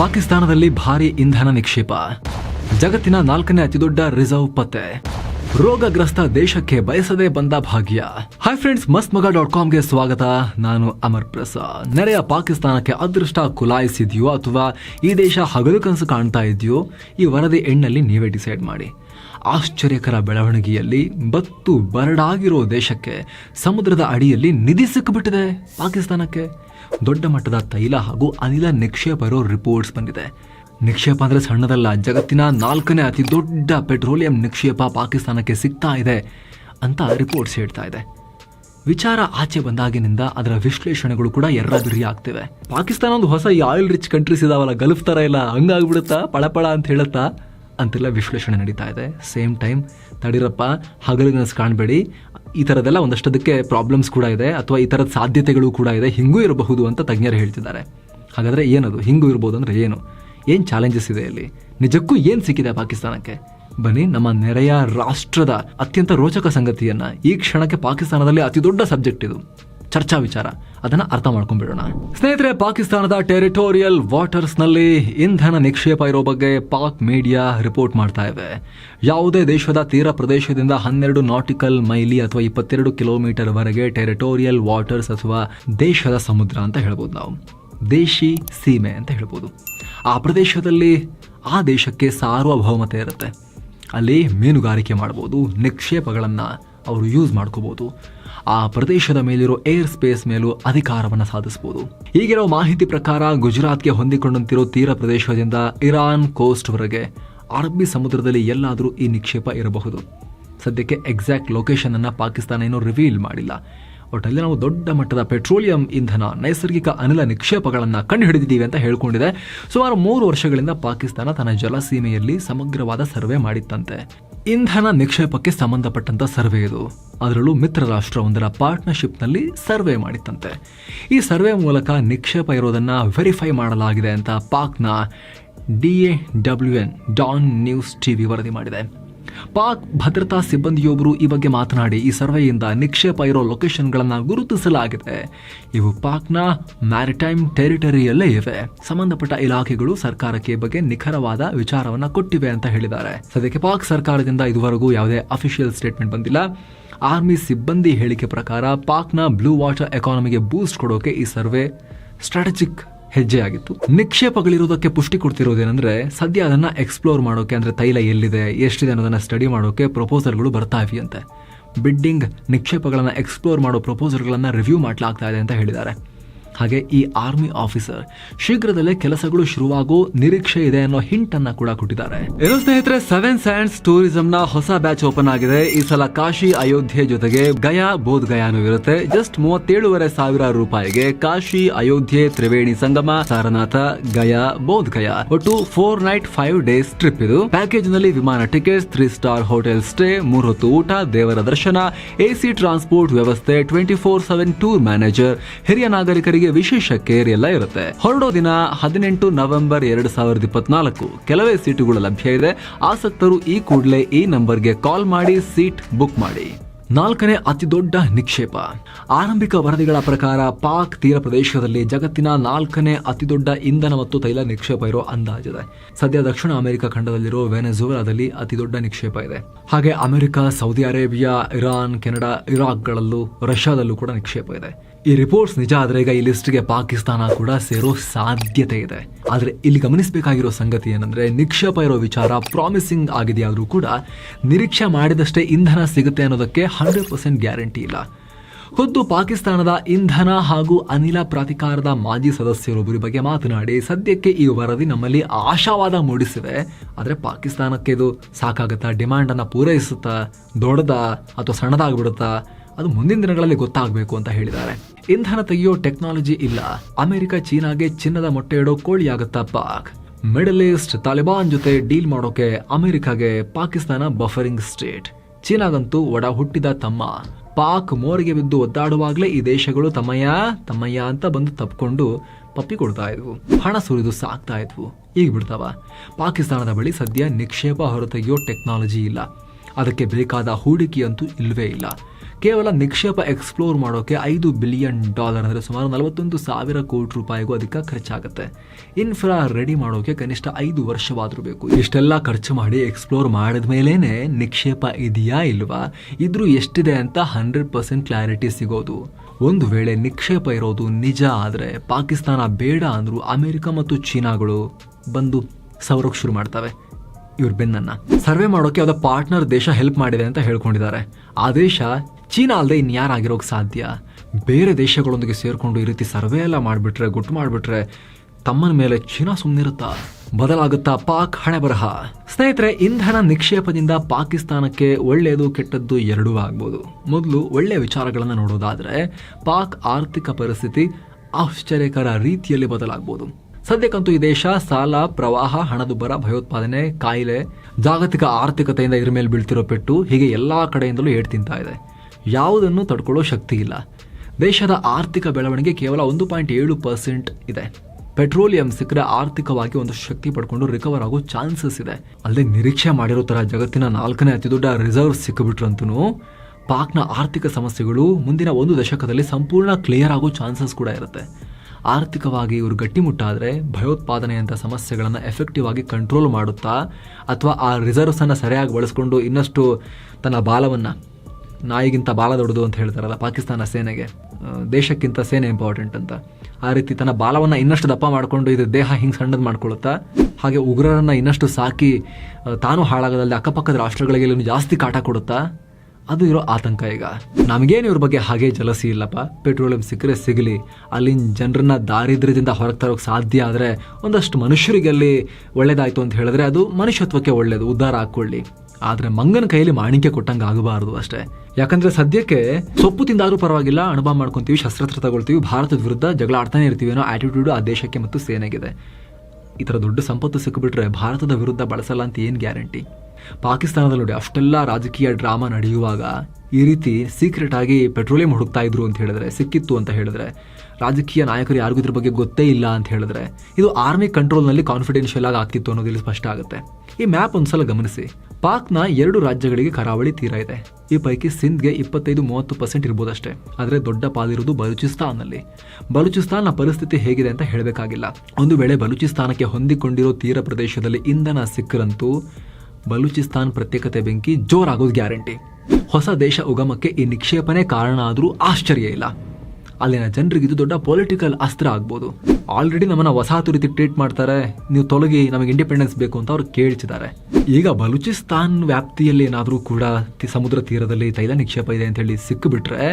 ಪಾಕಿಸ್ತಾನದಲ್ಲಿ ಭಾರಿ ಇಂಧನ ನಿಕ್ಷೇಪ. ಜಗತ್ತಿನ ನಾಲ್ಕನೇ ಅತಿದೊಡ್ಡ ರಿಸರ್ವ್ ಪತ್ತೆ. ರೋಗಗ್ರಸ್ತ ದೇಶಕ್ಕೆ ಬಯಸದೆ ಬಂದ ಭಾಗ್ಯ. ಹೈ ಫ್ರೆಂಡ್ಸ್ ಮಸ್ತ್ ಮಗ ಡಾಟ್ ಕಾಮ್ಗೆ ಸ್ವಾಗತ. ನಾನು ಅಮರ್ ಪ್ರಸಾದ್. ನೆರೆಯ ಪಾಕಿಸ್ತಾನಕ್ಕೆ ಅದೃಷ್ಟ ಕುಲಾಯಿಸಿದ್ಯೋ ಅಥವಾ ಈ ದೇಶ ಹಗಲು ಕನಸು ಕಾಣ್ತಾ ಇದೆಯೋ, ಈ ವರದಿ ಎಣ್ಣಲ್ಲಿ ನೀವೇ ಡಿಸೈಡ್ ಮಾಡಿ. ಆಶ್ಚರ್ಯಕರ ಬೆಳವಣಿಗೆಯಲ್ಲಿ ಬತ್ತು ಬರಡಾಗಿರೋ ದೇಶಕ್ಕೆ ಸಮುದ್ರದ ಅಡಿಯಲ್ಲಿ ನಿಧಿ ಸಿಕ್ಕಿಬಿಟ್ಟಿದೆ ಪಾಕಿಸ್ತಾನಕ್ಕೆ. ದೊಡ್ಡ ಮಟ್ಟದ ತೈಲ ಹಾಗೂ ಅನಿಲ ನಿಕ್ಷೇಪ ಇರೋ ರಿಪೋರ್ಟ್ಸ್ ಬಂದಿದೆ. ನಿಕ್ಷೇಪ ಅಂದ್ರೆ ಸಣ್ಣದಲ್ಲ, ಜಗತ್ತಿನ ನಾಲ್ಕನೇ ಅತಿ ದೊಡ್ಡ ಪೆಟ್ರೋಲಿಯಂ ನಿಕ್ಷೇಪ ಪಾಕಿಸ್ತಾನಕ್ಕೆ ಸಿಗ್ತಾ ಇದೆ ಅಂತ ರಿಪೋರ್ಟ್ಸ್ ಹೇಳ್ತಾ ಇದೆ. ವಿಚಾರ ಆಚೆ ಬಂದಾಗಿನಿಂದ ಅದರ ವಿಶ್ಲೇಷಣೆಗಳು ಕೂಡ ಎರಡಾದ್ರಿ ಆಗ್ತಿವೆ. ಪಾಕಿಸ್ತಾನ ಒಂದು ಹೊಸ ಈ ಆಯಿಲ್ ರಿಚ್ ಕಂಟ್ರೀಸ್ ಇದಾವಲ್ಲ, ಗಲ್ಫ್ ತರ ಇಲ್ಲ, ಹಂಗಾಗ್ಬಿಡುತ್ತಾ, ಪಳಪಳ ಅಂತ ಹೇಳುತ್ತಾ? ಅಂತೆಲ್ಲ ವಿಶ್ಲೇಷಣೆ ನಡೀತಾ ಇದೆ. ಸೇಮ್ ಟೈಮ್ ತಡಿರಪ್ಪ, ಹಗಲಿನ ಕಾಣಬೇಡಿ ಈ ಥರದೆಲ್ಲ ಒಂದಷ್ಟದಕ್ಕೆ ಪ್ರಾಬ್ಲಮ್ಸ್ ಕೂಡ ಇದೆ ಅಥವಾ ಈ ಥರದ ಸಾಧ್ಯತೆಗಳು ಕೂಡ ಇದೆ. ಹಿಂಗೂ ಇರಬಹುದು ಅಂತ ತಜ್ಞರು ಹೇಳ್ತಿದ್ದಾರೆ. ಹಾಗಾದರೆ ಏನದು? ಹಿಂಗೂ ಇರ್ಬೋದು ಅಂದರೆ ಏನು? ಏನು ಚಾಲೆಂಜಸ್ ಇದೆ ಇಲ್ಲಿ? ನಿಜಕ್ಕೂ ಏನು ಸಿಕ್ಕಿದೆ ಪಾಕಿಸ್ತಾನಕ್ಕೆ? ಬನ್ನಿ, ನಮ್ಮ ನೆರೆಯ ರಾಷ್ಟ್ರದ ಅತ್ಯಂತ ರೋಚಕ ಸಂಗತಿಯನ್ನ ಈ ಕ್ಷಣಕ್ಕೆ ಪಾಕಿಸ್ತಾನದಲ್ಲಿ ಅತಿ ದೊಡ್ಡ ಸಬ್ಜೆಕ್ಟ್ ಇದು. ಚರ್ಚಾ ವಿಚಾರ. ಅದನ್ನ ಅರ್ಥ ಮಾಡ್ಕೊಂಡ್ಬಿಡೋಣ. ಸ್ನೇಹಿತರೆ, ಪಾಕಿಸ್ತಾನದ ಟೆರಿಟೋರಿಯಲ್ ವಾಟರ್ಸ್ನಲ್ಲಿ ಇಂಧನ ನಿಕ್ಷೇಪ ಇರೋ ಬಗ್ಗೆ ಪಾಕ್ ಮೀಡಿಯಾ ರಿಪೋರ್ಟ್ ಮಾಡ್ತಾ ಇದೆ. ಯಾವುದೇ ದೇಶದ ತೀರ ಪ್ರದೇಶದಿಂದ ಹನ್ನೆರಡು ನಾಟಿಕಲ್ ಮೈಲಿ ಅಥವಾ ಇಪ್ಪತ್ತೆರಡು ಕಿಲೋಮೀಟರ್ ವರೆಗೆ ಟೆರಿಟೋರಿಯಲ್ ವಾಟರ್ಸ್ ಅಥವಾ ದೇಶದ ಸಮುದ್ರ ಅಂತ ಹೇಳ್ಬೋದು ನಾವು. ದೇಶಿ ಸೀಮೆ ಅಂತ ಹೇಳ್ಬೋದು. ಆ ಪ್ರದೇಶದಲ್ಲಿ ಆ ದೇಶಕ್ಕೆ ಸಾರ್ವಭೌಮತೆ ಇರುತ್ತೆ. ಅಲ್ಲಿ ಮೀನುಗಾರಿಕೆ ಮಾಡ್ಬೋದು, ನಿಕ್ಷೇಪಗಳನ್ನು ಅವರು ಯೂಸ್ ಮಾಡ್ಕೋಬೋದು. ಆ ಪ್ರದೇಶದ ಮೇಲಿರೋ ಏರ್ ಸ್ಪೇಸ್ ಮೇಲೂ ಅಧಿಕಾರವನ್ನು ಸಾಧಿಸಬಹುದು ಈಗಿರೋ ಮಾಹಿತಿ ಪ್ರಕಾರ ಗುಜರಾತ್ಗೆ ಹೊಂದಿಕೊಂಡಂತಿರೋ ತೀರ ಪ್ರದೇಶದಿಂದ ಇರಾನ್ ಕೋಸ್ಟ್ವರೆಗೆ ಅರಬ್ಬಿ ಸಮುದ್ರದಲ್ಲಿ ಎಲ್ಲಾದರೂ ಈ ನಿಕ್ಷೇಪ ಇರಬಹುದು. ಸದ್ಯಕ್ಕೆ ಎಕ್ಸಾಕ್ಟ್ ಲೊಕೇಶನ್ ಅನ್ನು ಪಾಕಿಸ್ತಾನ ಏನೂ ರಿವೀಲ್ ಮಾಡಿಲ್ಲ. ಒಟ್ಟಲ್ಲಿ ನಾವು ದೊಡ್ಡ ಮಟ್ಟದ ಪೆಟ್ರೋಲಿಯಂ ಇಂಧನ, ನೈಸರ್ಗಿಕ ಅನಿಲ ನಿಕ್ಷೇಪಗಳನ್ನು ಕಂಡುಹಿಡಿದಿದ್ದೀವಿ ಅಂತ ಹೇಳ್ಕೊಂಡಿದೆ. ಸುಮಾರು ಮೂರು ವರ್ಷಗಳಿಂದ ಪಾಕಿಸ್ತಾನ ತನ್ನ ಜಲಸೀಮೆಯಲ್ಲಿ ಸಮಗ್ರವಾದ ಸರ್ವೆ ಮಾಡಿತ್ತಂತೆ. ಇಂಧನ ನಿಕ್ಷೇಪಕ್ಕೆ ಸಂಬಂಧಪಟ್ಟಂತ ಸರ್ವೆ ಇದು. ಅದರಲ್ಲೂ ಮಿತ್ರ ರಾಷ್ಟ್ರವೊಂದರ ಪಾರ್ಟ್ನರ್ಶಿಪ್ನಲ್ಲಿ ಸರ್ವೆ ಮಾಡಿತ್ತಂತೆ. ಈ ಸರ್ವೆ ಮೂಲಕ ನಿಕ್ಷೇಪ ಇರೋದನ್ನ ವೆರಿಫೈ ಮಾಡಲಾಗಿದೆ ಅಂತ ಪಾಕ್ನ D A W N Dawn news TV ವರದಿ ಮಾಡಿದೆ. ಪಾಕ್ ಭದ್ರತಾ ಸಿಬ್ಬಂದಿಯೊಬ್ಬರು ಈ ಬಗ್ಗೆ ಮಾತನಾಡಿ ಈ ಸರ್ವೆಯಿಂದ ನಿಕ್ಷೇಪ ಇರೋ ಲೊಕೇಶನ್ಗಳನ್ನು ಗುರುತಿಸಲಾಗಿದೆ. ಇವು ಪಾಕ್ನ ಮ್ಯಾರಿಟೈಮ್ ಟೆರಿಟರಿಯಲ್ಲೇ ಇವೆ. ಸಂಬಂಧಪಟ್ಟ ಇಲಾಖೆಗಳು ಸರ್ಕಾರಕ್ಕೆ ಬಗ್ಗೆ ನಿಖರವಾದ ವಿಚಾರವನ್ನು ಕೊಟ್ಟಿವೆ ಅಂತ ಹೇಳಿದ್ದಾರೆ. ಸದ್ಯಕ್ಕೆ ಪಾಕ್ ಸರ್ಕಾರದಿಂದ ಇದುವರೆಗೂ ಯಾವುದೇ ಅಫಿಷಿಯಲ್ ಸ್ಟೇಟ್ಮೆಂಟ್ ಬಂದಿಲ್ಲ. ಆರ್ಮಿ ಸಿಬ್ಬಂದಿ ಹೇಳಿಕೆ ಪ್ರಕಾರ ಪಾಕ್ನ ಬ್ಲೂ ವಾಟರ್ ಎಕಾನಮಿಗೆ ಬೂಸ್ಟ್ ಕೊಡೋಕೆ ಈ ಸರ್ವೆ ಸ್ಟ್ರಾಟಜಿಕ್ ಹೆಜ್ಜೆಯಾಗಿತ್ತು. ನಿಕ್ಷೇಪಗಳಿರೋದಕ್ಕೆ ಪುಷ್ಟಿ ಕೊಡ್ತಿರೋದೇನೆಂದ್ರೆ, ಸದ್ಯ ಅದನ್ನ ಎಕ್ಸ್ಪ್ಲೋರ್ ಮಾಡೋಕೆ, ಅಂದ್ರೆ ತೈಲ ಎಲ್ಲಿದೆ, ಎಷ್ಟಿದೆ ಅನ್ನೋದನ್ನ ಸ್ಟಡಿ ಮಾಡೋಕೆ ಪ್ರಪೋಸಲ್ಗಳು ಬರ್ತಾ ಇವೆಯಂತೆ ಬಿಡ್ಡಿಂಗ್ ನಿಕ್ಷೇಪಗಳನ್ನ ಎಕ್ಸ್ಪ್ಲೋರ್ ಮಾಡೋ ಪ್ರಪೋಸಲ್ಗಳನ್ನು ರಿವ್ಯೂ ಮಾಡಲಾಗ್ತಾ ಇದೆ ಅಂತ ಹೇಳಿದ್ದಾರೆ. ಹಾಗೆ ಈ ಆರ್ಮಿ ಆಫೀಸರ್ ಶೀಘ್ರದಲ್ಲೇ ಕೆಲಸಗಳು ಶುರುವಾಗೋ ನಿರೀಕ್ಷೆ ಇದೆ ಅನ್ನೋ ಹಿಂಟ್ ಅನ್ನ ಕೂಡ ಕೊಟ್ಟಿದ್ದಾರೆ. ಏನೋ ಸ್ನೇಹಿತರೆ ಸೆವೆನ್ ಸ್ಯಾಂಡ್ಸ್ ಟೂರಿಸಂ ನ ಹೊಸ ಬ್ಯಾಚ್ ಓಪನ್ ಆಗಿದೆ. ಈ ಸಲ ಕಾಶಿ ಅಯೋಧ್ಯೆ ಜೊತೆಗೆ ಗಯಾ ಬೋಧ್ ಗಯಾನು ಇರುತ್ತೆ. ಜಸ್ಟ್ ಮೂವತ್ತೇಳುವರೆ ಸಾವಿರ ರೂಪಾಯಿಗೆ ಕಾಶಿ ಅಯೋಧ್ಯೆ ತ್ರಿವೇಣಿ ಸಂಗಮ, ಸಾರನಾಥ, ಗಯಾ ಬೋಧ್ ಗಯಾ. ಒಟ್ಟು four night five days trip ಇದು. ಪ್ಯಾಕೇಜ್ನಲ್ಲಿ ವಿಮಾನ tickets three star hotel stay ಮೂರು ಊಟ, ದೇವರ ದರ್ಶನ ಎಸಿ ಟ್ರಾನ್ಸ್ಪೋರ್ಟ್ ವ್ಯವಸ್ಥೆ twenty four seven tour manager ಹಿರಿಯ ನಾಗರಿಕರಿಗೆ ವಿಶೇಷ ಕೇರ್ ಎಲ್ಲ ಇರುತ್ತೆ. ಹೊರಡೋ ದಿನ ಹದಿನೆಂಟು ನವೆಂಬರ್ ಎರಡ್ ಸಾವಿರದ ಇಪ್ಪತ್ನಾಲ್ಕು ಕೆಲವೇ ಸೀಟುಗಳು ಲಭ್ಯ ಇದೆ. ಆಸಕ್ತರು ಈ ಕೂಡಲೇ ಈ ನಂಬರ್ಗೆ ಕಾಲ್ ಮಾಡಿ ಸೀಟ್ ಬುಕ್ ಮಾಡಿ. ನಾಲ್ಕನೇ ಅತಿ ದೊಡ್ಡ ನಿಕ್ಷೇಪ. ಆರಂಭಿಕ ವರದಿಗಳ ಪ್ರಕಾರ ಪಾಕ್ ತೀರ ಪ್ರದೇಶದಲ್ಲಿ ಜಗತ್ತಿನ ನಾಲ್ಕನೇ ಅತಿದೊಡ್ಡ ಇಂಧನ ಮತ್ತು ತೈಲ ನಿಕ್ಷೇಪ ಇರೋ ಅಂದಾಜಿದೆ. ಸದ್ಯ ದಕ್ಷಿಣ ಅಮೆರಿಕ ಖಂಡದಲ್ಲಿರೋ ವೆನೆಜುವೆಲಾದಲ್ಲಿ ಅತಿ ದೊಡ್ಡ ನಿಕ್ಷೇಪ ಇದೆ. ಹಾಗೆ America, Saudi Arabia, Iran, Canada, ಇರಾಕ್ಗಳಲ್ಲೂ, ರಷ್ಯಾದಲ್ಲೂ ಕೂಡ ನಿಕ್ಷೇಪ ಇದೆ. ಈ ರಿಪೋರ್ಟ್ಸ್ ನಿಜ ಆದರೆ ಈಗ ಈ ಲಿಸ್ಟ್ಗೆ ಪಾಕಿಸ್ತಾನ ಕೂಡ ಸೇರೋ ಸಾಧ್ಯತೆ ಇದೆ. ಆದರೆ ಇಲ್ಲಿ ಗಮನಿಸಬೇಕಾಗಿರೋ ಸಂಗತಿ ಏನಂದ್ರೆ ನಿಕ್ಷೇಪ ಇರೋ ವಿಚಾರ ಪ್ರಾಮಿಸಿಂಗ್ ಆಗಿದೆಯಾದ್ರೂ ಕೂಡ ನಿರೀಕ್ಷೆ ಮಾಡಿದಷ್ಟೇ ಇಂಧನ ಸಿಗುತ್ತೆ ಅನ್ನೋದಕ್ಕೆ ಹಂಡ್ರೆಡ್ ಪರ್ಸೆಂಟ್ ಗ್ಯಾರಂಟಿ ಇಲ್ಲ. ಖುದ್ದು ಪಾಕಿಸ್ತಾನದ ಇಂಧನ ಹಾಗೂ ಅನಿಲ ಪ್ರಾಧಿಕಾರದ ಮಾಜಿ ಸದಸ್ಯರೊಬ್ಬರ ಬಗ್ಗೆ ಮಾತನಾಡಿ ಸದ್ಯಕ್ಕೆ ಈ ವರದಿ ನಮ್ಮಲ್ಲಿ ಆಶಾವಾದ ಮೂಡಿಸಿವೆ ಆದರೆ ಪಾಕಿಸ್ತಾನಕ್ಕೆ ಇದು ಸಾಕಾಗುತ್ತಾ? ಡಿಮ್ಯಾಂಡನ್ನು ಪೂರೈಸುತ್ತಾ? ದೊಡ್ಡದ? ಅಥವಾ ಸಣ್ಣದಾಗ್ಬಿಡುತ್ತಾ? ಅದು ಮುಂದಿನ ದಿನಗಳಲ್ಲಿ ಗೊತ್ತಾಗಬೇಕು ಅಂತ ಹೇಳಿದ್ದಾರೆ. ಇಂಧನ ತೆಗೆಯೋ ಟೆಕ್ನಾಲಜಿ ಇಲ್ಲ. ಅಮೆರಿಕ ಚೀನಾಗೆ ಚಿನ್ನದ ಮೊಟ್ಟೆ ಇಡೋ ಕೋಳಿಯಾಗುತ್ತಾ ಪಾಕ್. ಮಿಡಲ್ ಈಸ್ಟ್ ತಾಲಿಬಾನ್ ಜೊತೆ ಡೀಲ್ ಮಾಡೋಕೆ ಅಮೆರಿಕಾಗೆ ಪಾಕಿಸ್ತಾನ ಬಫರಿಂಗ್ ಸ್ಟೇಟ್. ಚೀನಾಗಂತೂ ಒಡ ಹುಟ್ಟಿದ ತಮ್ಮ. ಪಾಕ್ ಮೋರಿಗೆ ಬಿದ್ದು ಒದ್ದಾಡುವಾಗಲೇ ಈ ದೇಶಗಳು ತಮ್ಮಯ್ಯ ತಮ್ಮಯ್ಯ ಅಂತ ಬಂದು ತಪ್ಪಿಕೊಂಡು ಪಪ್ಪಿ ಕೊಡ್ತಾ ಇದ್ವು. ಹಣ ಸುರಿದು ಸಾಕ್ತಾ ಇದ್ವು. ಈಗ ಬಿಡ್ತಾವ. ಪಾಕಿಸ್ತಾನದ ಬಳಿ ಸದ್ಯ ನಿಕ್ಷೇಪ ಹೊರತೆಗೆಯೋ ಟೆಕ್ನಾಲಜಿ ಇಲ್ಲ. ಅದಕ್ಕೆ ಬೇಕಾದ ಹೂಡಿಕೆಯಂತೂ ಇಲ್ಲವೇ ಇಲ್ಲ. ಕೇವಲ ನಿಕ್ಷೇಪ ಎಕ್ಸ್ಪ್ಲೋರ್ ಮಾಡೋಕೆ ಐದು ಬಿಲಿಯನ್ ಡಾಲರ್ ಅಂದರೆ ಸುಮಾರು ನಲವತ್ತೊಂದು ಸಾವಿರ ಕೋಟಿ ರೂಪಾಯಿಗೂ ಅಧಿಕ ಖರ್ಚಾಗುತ್ತೆ. ಇನ್ಫ್ರಾ ರೆಡಿ ಮಾಡೋಕೆ ಕನಿಷ್ಠ ಐದು ವರ್ಷವಾದರೂ ಬೇಕು. ಇಷ್ಟೆಲ್ಲ ಖರ್ಚು ಮಾಡಿ ಎಕ್ಸ್ಪ್ಲೋರ್ ಮಾಡಿದ ಮೇಲೇ ನಿಕ್ಷೇಪ ಇದೆಯಾ ಇಲ್ವಾ? ಇದ್ರೂ ಎಷ್ಟಿದೆ ಅಂತ ಹಂಡ್ರೆಡ್ ಪರ್ಸೆಂಟ್ ಕ್ಲಾರಿಟಿ ಸಿಗೋದು. ಒಂದು ವೇಳೆ ನಿಕ್ಷೇಪ ಇರೋದು ನಿಜ ಆದರೆ ಪಾಕಿಸ್ತಾನ ಬೇಡ ಅಂದರೂ ಅಮೆರಿಕ ಮತ್ತು ಚೀನಾಗಳು ಬಂದು ಸೌರಕ್ಕೆ ಶುರು ಮಾಡ್ತವೆ. ಇವ್ರ ಬೆನ್ನನ್ನು. ಸರ್ವೆ ಮಾಡೋಕೆ ಯಾವುದೋ ಪಾರ್ಟ್ನರ್ ದೇಶ ಹೆಲ್ಪ್ ಮಾಡಿದೆ ಅಂತ ಹೇಳ್ಕೊಂಡಿದ್ದಾರೆ. ಆ ದೇಶ ಚೀನಾ ಅಲ್ಲದೆ ಇನ್ಯಾರಾಗಿರೋಕೆ ಸಾಧ್ಯ? ಬೇರೆ ದೇಶಗಳೊಂದಿಗೆ ಸೇರಿಕೊಂಡು ಈ ರೀತಿ ಸರ್ವೆ ಎಲ್ಲ ಮಾಡಿಬಿಟ್ರೆ, ಗುಟ್ಟು ಮಾಡಿಬಿಟ್ರೆ ತಮ್ಮನ ಮೇಲೆ ಚೀನಾ ಸುಮ್ಮನಿರುತ್ತಾ ಬದಲಾಗುತ್ತಾ ಪಾಕ್ ಹಣೆ ಬರಹ ಸ್ನೇಹಿತರೆ, ಇಂಧನ ನಿಕ್ಷೇಪದಿಂದ ಪಾಕಿಸ್ತಾನಕ್ಕೆ ಒಳ್ಳೆಯದು ಕೆಟ್ಟದ್ದು ಎರಡೂ ಆಗ್ಬೋದು. ಮೊದಲು ಒಳ್ಳೆಯ ವಿಚಾರಗಳನ್ನು ನೋಡೋದಾದರೆ, ಪಾಕ್ ಆರ್ಥಿಕ ಪರಿಸ್ಥಿತಿ ಆಶ್ಚರ್ಯಕರ ರೀತಿಯಲ್ಲಿ ಬದಲಾಗ್ಬೋದು. ಸದ್ಯಕ್ಕಂತೂ ಈ ದೇಶ ಸಾಲ, ಪ್ರವಾಹ, ಹಣದುಬ್ಬರ, ಭಯೋತ್ಪಾದನೆ, ಕಾಯಿಲೆ, ಜಾಗತಿಕ ಆರ್ಥಿಕತೆಯಿಂದ ಇದ್ರ ಮೇಲೆ ಬೀಳ್ತಿರೋ ಪೆಟ್ಟು ಹೀಗೆ ಎಲ್ಲ ಕಡೆಯಿಂದಲೂ ಏಟ್ ತಿಂತಾ ಇದೆ. ಯಾವುದನ್ನು ತಡ್ಕೊಳ್ಳೋ ಶಕ್ತಿ ಇಲ್ಲ. ದೇಶದ ಆರ್ಥಿಕ ಬೆಳವಣಿಗೆ ಕೇವಲ ಒಂದು ಪಾಯಿಂಟ್ ಏಳು ಪರ್ಸೆಂಟ್ ಇದೆ. ಪೆಟ್ರೋಲಿಯಂ ಸಿಕ್ಕರೆ ಆರ್ಥಿಕವಾಗಿ ಒಂದು ಶಕ್ತಿ ಪಡ್ಕೊಂಡು ರಿಕವರ್ ಆಗೋ ಚಾನ್ಸಸ್ ಇದೆ. ಅಲ್ಲದೆ ನಿರೀಕ್ಷೆ ಮಾಡಿರೋ ಥರ ಜಗತ್ತಿನ ನಾಲ್ಕನೇ ಅತಿದೊಡ್ಡ ರಿಸರ್ವ್ ಸಿಕ್ಕಿಬಿಟ್ರಂತೂ ಪಾಕ್ನ ಆರ್ಥಿಕ ಸಮಸ್ಯೆಗಳು ಮುಂದಿನ ಒಂದು ದಶಕದಲ್ಲಿ ಸಂಪೂರ್ಣ ಕ್ಲಿಯರ್ ಆಗೋ ಚಾನ್ಸಸ್ ಕೂಡ ಇರುತ್ತೆ. ಆರ್ಥಿಕವಾಗಿ ಇವರು ಗಟ್ಟಿಮುಟ್ಟಾದರೆ ಭಯೋತ್ಪಾದನೆಯಂಥ ಸಮಸ್ಯೆಗಳನ್ನು ಎಫೆಕ್ಟಿವ್ ಆಗಿ ಕಂಟ್ರೋಲ್ ಮಾಡುತ್ತಾ ಅಥವಾ ಆ ರಿಸರ್ವ್ಸನ್ನು ಸರಿಯಾಗಿ ಬಳಸ್ಕೊಂಡು ಇನ್ನಷ್ಟು ತನ್ನ ಬಾಲವನ್ನು ನಾಯಿಗಿಂತ ಬಾಲ ದೊಡ್ಡದು ಅಂತ ಹೇಳ್ತಾರಲ್ಲ ಪಾಕಿಸ್ತಾನ ಸೇನೆಗೆ ದೇಶಕ್ಕಿಂತ ಸೇನೆ ಇಂಪಾರ್ಟೆಂಟ್ ಅಂತ. ಆ ರೀತಿ ತನ್ನ ಬಾಲವನ್ನು ಇನ್ನಷ್ಟು ದಪ್ಪ ಮಾಡಿಕೊಂಡು ಇದು ದೇಹ ಹಿಂಗೆ ಸಣ್ಣದು ಮಾಡ್ಕೊಳ್ಳುತ್ತಾ, ಹಾಗೆ ಉಗ್ರರನ್ನು ಇನ್ನಷ್ಟು ಸಾಕಿ ತಾನು ಹಾಳಾಗದಲ್ಲಿ ಅಕ್ಕಪಕ್ಕದ ರಾಷ್ಟ್ರಗಳಿಗೆ ಇಲ್ಲಿ ಜಾಸ್ತಿ ಕಾಟ ಕೊಡುತ್ತಾ, ಅದು ಇರೋ ಆತಂಕ ಈಗ. ನಮಗೇನು ಇವ್ರ ಬಗ್ಗೆ ಹಾಗೆ ಜಲಸಿ ಇಲ್ಲಪ್ಪ? ಪೆಟ್ರೋಲಿಯಂ ಸಿಕ್ಕರೆ ಸಿಗಲಿ, ಅಲ್ಲಿನ ಜನರನ್ನ ದಾರಿದ್ರ್ಯದಿಂದ ಹೊರಗೆ ತರೋಕೆ ಸಾಧ್ಯ ಆದರೆ ಒಂದಷ್ಟು ಮನುಷ್ಯರಿಗೆ ಅಲ್ಲಿ ಒಳ್ಳೇದಾಯ್ತು ಅಂತ ಹೇಳಿದ್ರೆ ಅದು ಮನುಷ್ಯತ್ವಕ್ಕೆ ಒಳ್ಳೇದು, ಉದ್ಧಾರ ಹಾಕೊಳ್ಳಿ ಆದ್ರೆ ಮಂಗನ ಕೈಯಲ್ಲಿ ಮಾಣಿಕ್ಯ ಕೊಟ್ಟಂಗೆ ಆಗಬಾರದು ಅಷ್ಟೇ. ಯಾಕಂದ್ರೆ ಸದ್ಯಕ್ಕೆ ಸೊಪ್ಪು ತಿಂದಾದ್ರೂ ಪರವಾಗಿಲ್ಲ, ಅನುಭವ ಮಾಡ್ಕೊತೀವಿ ಶಸ್ತ್ರಾಸ್ತ್ರ ತಗೊಳ್ತೀವಿ, ಭಾರತದ ವಿರುದ್ಧ ಜಗಳ ಆಡ್ತಾನೆ ಇರ್ತೀವಿ ಅನ್ನೋ ಆಟಿಟ್ಯೂಡ್ ಆ ದೇಶಕ್ಕೆ ಮತ್ತು ಸೇನೆಗಿದೆ. ಈ ಥರ ದೊಡ್ಡ ಸಂಪತ್ತು ಸಿಕ್ಕಿಬಿಟ್ರೆ ಭಾರತದ ವಿರುದ್ಧ ಬಳಸಲ್ಲ ಅಂತ ಏನು ಗ್ಯಾರಂಟಿ? ಪಾಕಿಸ್ತಾನದಲ್ಲಿ ಅಷ್ಟೆಲ್ಲ ರಾಜಕೀಯ ಡ್ರಾಮಾ ನಡೆಯುವಾಗ ಈ ರೀತಿ ಸೀಕ್ರೆಟ್ ಆಗಿ ಪೆಟ್ರೋಲಿಯಂ ಹುಡುಕ್ತಾ ಇದ್ರು ಅಂತ ಹೇಳಿದ್ರೆ, ಸಿಕ್ಕಿತ್ತು ಅಂತ ಹೇಳಿದ್ರೆ ರಾಜಕೀಯ ನಾಯಕರು ಯಾರಿಗೂ ಇದ್ರ ಬಗ್ಗೆ ಗೊತ್ತೇ ಇಲ್ಲ ಅಂತ ಹೇಳಿದ್ರೆ ಇದು ಆರ್ಮಿ ಕಂಟ್ರೋಲ್ನಲ್ಲಿ ಕಾನ್ಫಿಡೆನ್ಷಿಯಲ್ ಆಗಿ ಆಗ್ತಿತ್ತು ಅನ್ನೋದು ಇಲ್ಲಿ ಸ್ಪಷ್ಟ ಆಗುತ್ತೆ. ಈ ಮ್ಯಾಪ್ ಒಂದ್ಸಲ ಗಮನಿಸಿ. ಪಾಕ್ನ ಎರಡು ರಾಜ್ಯಗಳಿಗೆ ಕರಾವಳಿ ತೀರ ಇದೆ. ಈ ಪೈಕಿ ಸಿಂಧ್ಗೆ ಇಪ್ಪತ್ತೈದು ಮೂವತ್ತು ಪರ್ಸೆಂಟ್ ಇರ್ಬೋದಷ್ಟೇ. ಆದರೆ ದೊಡ್ಡ ಪಾಲಿರುವುದು ಬಲೂಚಿಸ್ತಾನ್ನಲ್ಲಿ. ಬಲೂಚಿಸ್ತಾನ್ನ ಪರಿಸ್ಥಿತಿ ಹೇಗಿದೆ ಅಂತ ಹೇಳಬೇಕಾಗಿಲ್ಲ. ಒಂದು ವೇಳೆ ಬಲೂಚಿಸ್ತಾನಕ್ಕೆ ಹೊಂದಿಕೊಂಡಿರೋ ತೀರ ಪ್ರದೇಶದಲ್ಲಿ ಇಂಧನ ಸಿಕ್ಕರಂತೂ ಬಲೂಚಿಸ್ತಾನ್ ಪ್ರತ್ಯೇಕತೆ ಬೆಂಕಿ ಜೋರಾಗೋದು ಗ್ಯಾರಂಟಿ. ಹೊಸ ದೇಶ ಉಗಮಕ್ಕೆ ಈ ನಿಕ್ಷೇಪನೇ ಕಾರಣ ಆದರೂ ಆಶ್ಚರ್ಯ ಇಲ್ಲ. ಅಲ್ಲಿನ ಜನರಿಗೆ ಇದು ದೊಡ್ಡ ಪೊಲಿಟಿಕಲ್ ಅಸ್ತ್ರ ಆಗ್ಬೋದು. ಆಲ್ರೆಡಿ ನಮ್ಮನ್ನ ವಸಾಹತು ರೀತಿ ಟ್ರೀಟ್ ಮಾಡ್ತಾರೆ. ನೀವು ತೊಲಗಿ ನಮಗೆ ಇಂಡಿಪೆಂಡೆನ್ಸ್ ಬೇಕು ಅಂತ ಅವ್ರು ಕೇಳ್ತಿದ್ದಾರೆ. ಈಗ ಬಲೂಚಿಸ್ತಾನ್ ವ್ಯಾಪ್ತಿಯಲ್ಲಿ ಏನಾದರೂ ಕೂಡ ಸಮುದ್ರ ತೀರದಲ್ಲಿ ತೈಲ ನಿಕ್ಷೇಪ ಇದೆ ಅಂತ ಹೇಳಿ ಸಿಕ್ಕಿಬಿಟ್ರೆ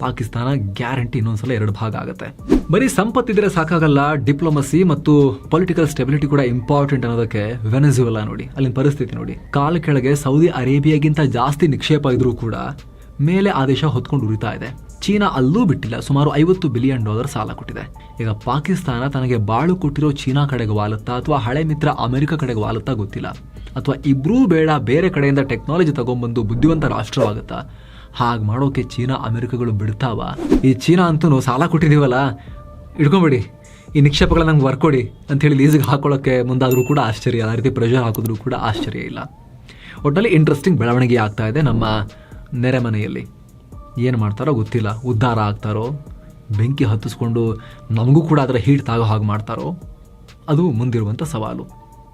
ಪಾಕಿಸ್ತಾನ ಗ್ಯಾರಂಟಿ ಇನ್ನೊಂದ್ಸಲ ಎರಡು ಭಾಗ ಆಗುತ್ತೆ. ಬರೀ ಸಂಪತ್ತಿದ್ರೆ ಸಾಕಾಗಲ್ಲ ಡಿಪ್ಲೊಮಸಿ ಮತ್ತು ಪೊಲಿಟಿಕಲ್ ಸ್ಟೆಬಿಲಿಟಿ ಕೂಡ ಇಂಪಾರ್ಟೆಂಟ್ ಅನ್ನೋದಕ್ಕೆ ವೆನೆಜುವೆಲಾ ನೋಡಿ, ಅಲ್ಲಿನ ಪರಿಸ್ಥಿತಿ ನೋಡಿ. ಕಾಲ ಕೆಳಗೆ ಸೌದಿ ಅರೇಬಿಯಾಗಿಂತ ಜಾಸ್ತಿ ನಿಕ್ಷೇಪ ಇದ್ರೂ ಕೂಡ ಮೇಲೆ ಆದೇಶ ದೇಶ ಹೊತ್ಕೊಂಡು ಉರಿತಾ ಇದೆ. ಚೀನಾ ಅಲ್ಲೂ ಬಿಟ್ಟಿಲ್ಲ. ಸುಮಾರು ಐವತ್ತು ಬಿಲಿಯನ್ ಡಾಲರ್ ಸಾಲ ಕೊಟ್ಟಿದೆ. ಈಗ ಪಾಕಿಸ್ತಾನ ತನಗೆ ಬಾಳು ಕೊಟ್ಟಿರೋ ಚೀನಾ ಕಡೆಗೆ ವಾಲುತ್ತಾ ಅಥವಾ ಹಳೆ ಮಿತ್ರ ಅಮೆರಿಕ ಕಡೆಗೆ ವಾಲುತ್ತಾ ಗೊತ್ತಿಲ್ಲ. ಅಥವಾ ಇಬ್ಬರೂ ಬೇಡ ಬೇರೆ ಕಡೆಯಿಂದ ಟೆಕ್ನಾಲಜಿ ತಗೊಂಬಂದು ಬುದ್ಧಿವಂತ ರಾಷ್ಟ್ರವಾಗುತ್ತಾ? ಹಾಗೆ ಮಾಡೋಕೆ ಚೀನಾ ಅಮೆರಿಕಗಳು ಬಿಡ್ತಾವ? ಈ ಚೀನಾ ಅಂತೂ ಸಾಲ ಕೊಟ್ಟಿದ್ದೀವಲ್ಲ ಇಟ್ಕೊಂಬಿಡಿ ಈ ನಿಕ್ಷೇಪಗಳನ್ನ ನಂಗೆ ಅಂತ ಹೇಳಿ ಲೀಸಿಗೆ ಹಾಕೊಳ್ಳೋಕ್ಕೆ ಮುಂದಾದರೂ ಕೂಡ ಆಶ್ಚರ್ಯ. ಆ ರೀತಿ ಪ್ರೆಷರ್ ಹಾಕಿದ್ರು ಕೂಡ ಆಶ್ಚರ್ಯ ಇಲ್ಲ. ಒಟ್ಟಲ್ಲಿ ಇಂಟ್ರೆಸ್ಟಿಂಗ್ ಬೆಳವಣಿಗೆ ಆಗ್ತಾ ಇದೆ ನಮ್ಮ ನೆರೆಮನೆಯಲ್ಲಿ. ಏನು ಮಾಡ್ತಾರೋ ಗೊತ್ತಿಲ್ಲ. ಉದ್ಧಾರ ಆಗ್ತಾರೋ? ಬೆಂಕಿ ಹತ್ತಿಸ್ಕೊಂಡು ನಮಗೂ ಕೂಡ ಅದರ ಹೀಟ್ ತಾಗೋ ಹಾಗೆ ಮಾಡ್ತಾರೋ? ಅದು ಮುಂದಿರುವಂಥ ಸವಾಲು.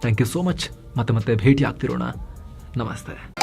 ಥ್ಯಾಂಕ್ ಯು ಸೋ ಮಚ್ ಮತ್ತೆ ಮತ್ತೆ ಭೇಟಿ ಆಗ್ತಿರೋಣ. ನಮಸ್ತೆ.